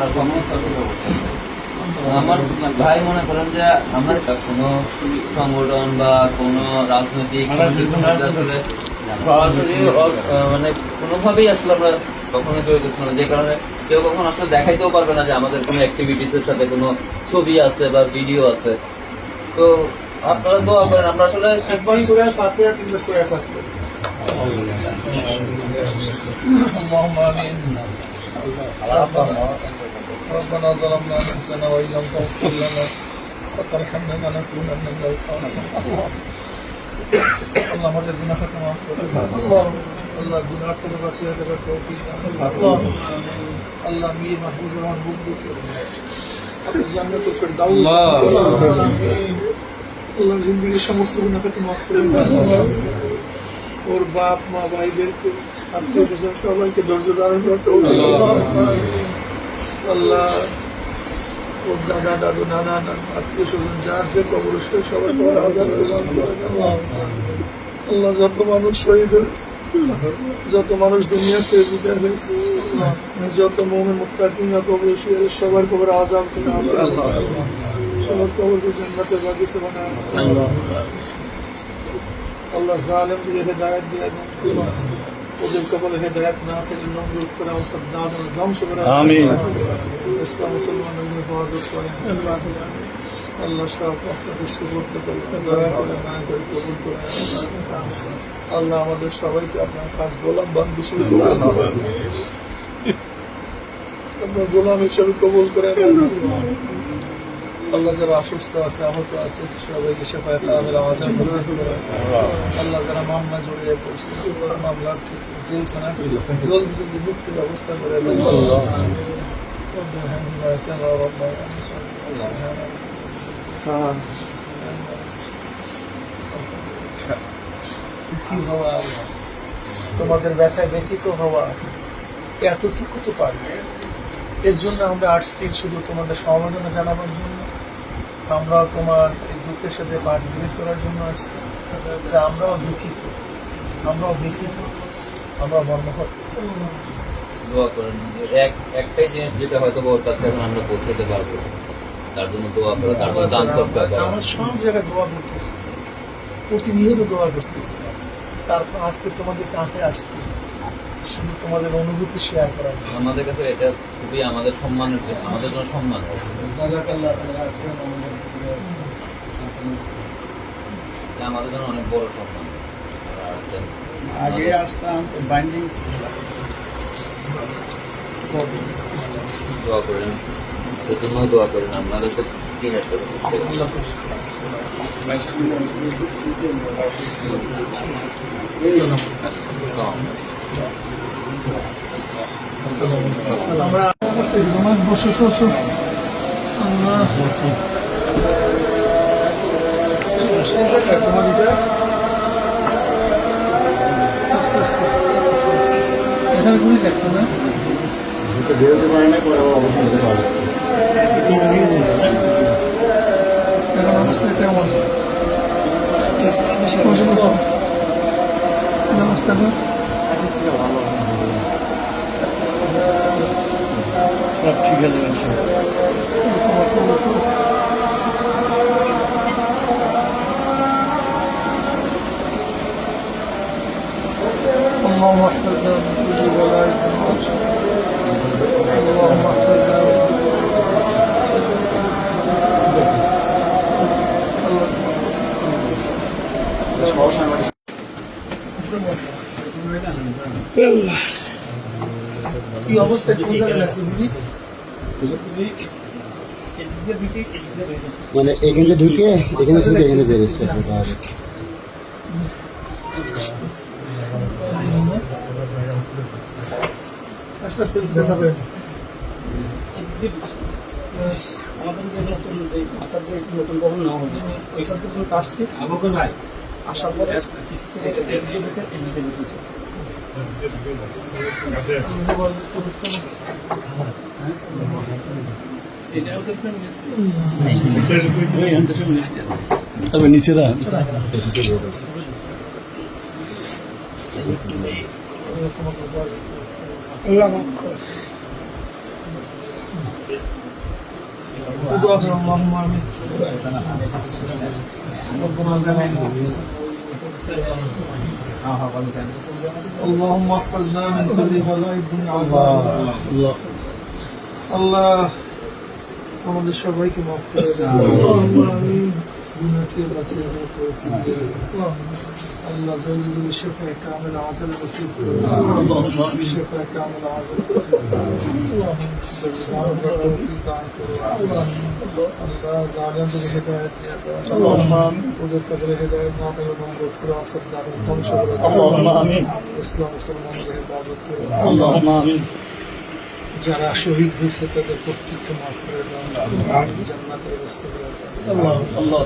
করার সমস্ত আমার ভাই মনে করেন যে আমরা কোনো সংগঠন বা কোনো রাজনৈতিক কোনো কিছুর মধ্যে আসলে সরাসরি অ- আহ, মানে কোনোভাবেই আসলে আমরা কখনো জড়িত ছিল না যে কারণে কেউ কখনো আসলে দেখাইতেও পারবে না যে আমাদের কোনো অ্যাক্টিভিটিস এর সাথে কোনো ছবি আছে বা ভিডিও আছে তো আপনারা দোয়া করেন আমরা আসলে একবার সূরা ফাতিহা তিনবার সূরা ইখলাস করি اللهم امين ربنا ربنا ظلمنا انفسنا وان لم تغفر لنا وترحمنا لنكونن من الخاسرين আল্লাহ আমাদের গুনাহ খাতা মাফ করে দাও আল্লাহ আল্লাহ গুনাহ থেকে বাঁচিয়ে দেবার তৌফিক দাও আল্লাহ আল্লাহ মীর মাহফুজ রহমান বুককে আপনি জান্নাতুল ফেরদাউস আল্লাহ জিন্দগির সমস্ত গুনাহ খাতা মাফ করে দাও ওর বাপ মা ভাইদেরকে আত্মীয় স্বজন সবাইকে ধৈর্য ধারণ করতে হবে আল্লাহ, ওর দাদা আত্মীয় স্বজন যে কবর দেন। আল্লাহ যত মানুষ শহীদ হয়েছে, যত মানুষ দুনিয়াতে বিদায় হয়েছে, যত মোমে মুত্তাকিনা কবর শুয়ে সবার কবর করে আল্লাহ সবার কবরকে জান্নাতের বাগিচা বানায় আল্লাহ জালেমদের হেদায়ত দিয়ে ওদের কবলে হেদায়ত না করে নমরুদ করে ও সাদ্দাম ধ্বংস করে আমিন। ইসলাম মুসলমানের হেফাজত করেন। আল্লাহ আপনাকে সুবর্ত করে দয়া করে না করে কবুল করে আল্লাহ আমাদের সবাইকে আপনার খাস গোলাম বান্ধব হিসেবে আপনার গোলাম হিসেবে কবুল করেন আল্লাহ যারা অসুস্থ আছে আহত আছে সবাইকে আওয়াজের নসিব করে আল্লাহ যারা মামলা জড়িয়ে পড়ছে মামলার থেকে যেখানে জলদি জলদি মুক্তির ব্যবস্থা করে দেন। رب ارحمنا كما ربنا سبحان কি হওয়া আল্লাহ তোমাদের ব্যথায় ব্যথিত হওয়া এতটুকু তো পারবে এর জন্য আমরা আসছি শুধু তোমাদের সমবেদনা জানাবার জন্য আমরাও তোমার এই দুঃখের সাথে পার্টিসিপেট করার জন্য আসছি যে আমরাও দুঃখিত আমরাও ব্যথিত আমরা মর্মহত দোয়া করেন। এক একটাই জিনিস যেটা হয়তো ওর কাছে এখন আমরা পৌঁছাতে পারব। তার জন্য দোয়া করে তার জন্য দান সৎকার করা। আমরা সব জায়গায় দোয়া করতেছি। প্রতিনিয়ত দোয়া করতেছি। তারপর আজকে তোমাদের কাছে আসছি। শুধু তোমাদের অনুভূতি শেয়ার জন্য। আমাদের কাছে এটা খুবই আমাদের সম্মানের জন্য আমাদের জন্য সম্মান। এটা আমাদের জন্য অনেক বড় সম্মান। আসছেন। আগে আসতাম বাইন্ডিং দোয়া করেন। আমাদের জন্য দোয়া করেন আপনাদের তো কি একটা আল্লাহ খুশি। আমরা এখানে গুলি লাগছে না বেরোতে পারে না পরে অবস্থা হতে পারছে এখন অবস্থা কেমন বসে বসে কি অবস্থা না সব ঠিক আছে তোমার খবর তো اللهم احفظنا কি অবস্থা কোন জায়গায় লাগছে দিদি মানে এখানে ঢুকে এখানে থেকে এখানে বেরোচ্ছে আস্তে আস্তে ব্যথা পেয়ে আমাদের যে নতুন যে মাথার যে নতুন ভবন নেওয়া হয়েছে। ওইখান পর্যন্ত আসছি ভাই আসার পরে কিছু থেকে এদিকে ঢুকে এদিকে ঢুকেছে এটাও দেখবেন তবে নিচেরা আল্লাহ মাফ কর وغفر اللهم امين ربنا ظلمنا اللهم احفظنا من كل بلاء الدنيا عذاب আল্লাহ আল্লাহ আমাদের সবাইকে মাফ করে দেন তৌফিক দেন আল্লাহ জলদি জলদি শিফায়ে কামিল আজল নসিব করুন শিফায়ে কামিল আজল নসিব করুন দান করুন আল্লাহ জালেমদের হেদায়েত দিয়ে দাও ওদের কবরে হেদায়েত না থাকলে নম্বর ফুরা আসর দান ধ্বংস করে ইসলাম মুসলমানদের হেফাজত করুন যারা শহীদ হয়েছে তাদের প্রত্যেককে মাফ করে দেন জান্নাতের ব্যবস্থা করে দেন আল্লাহ আল্লাহ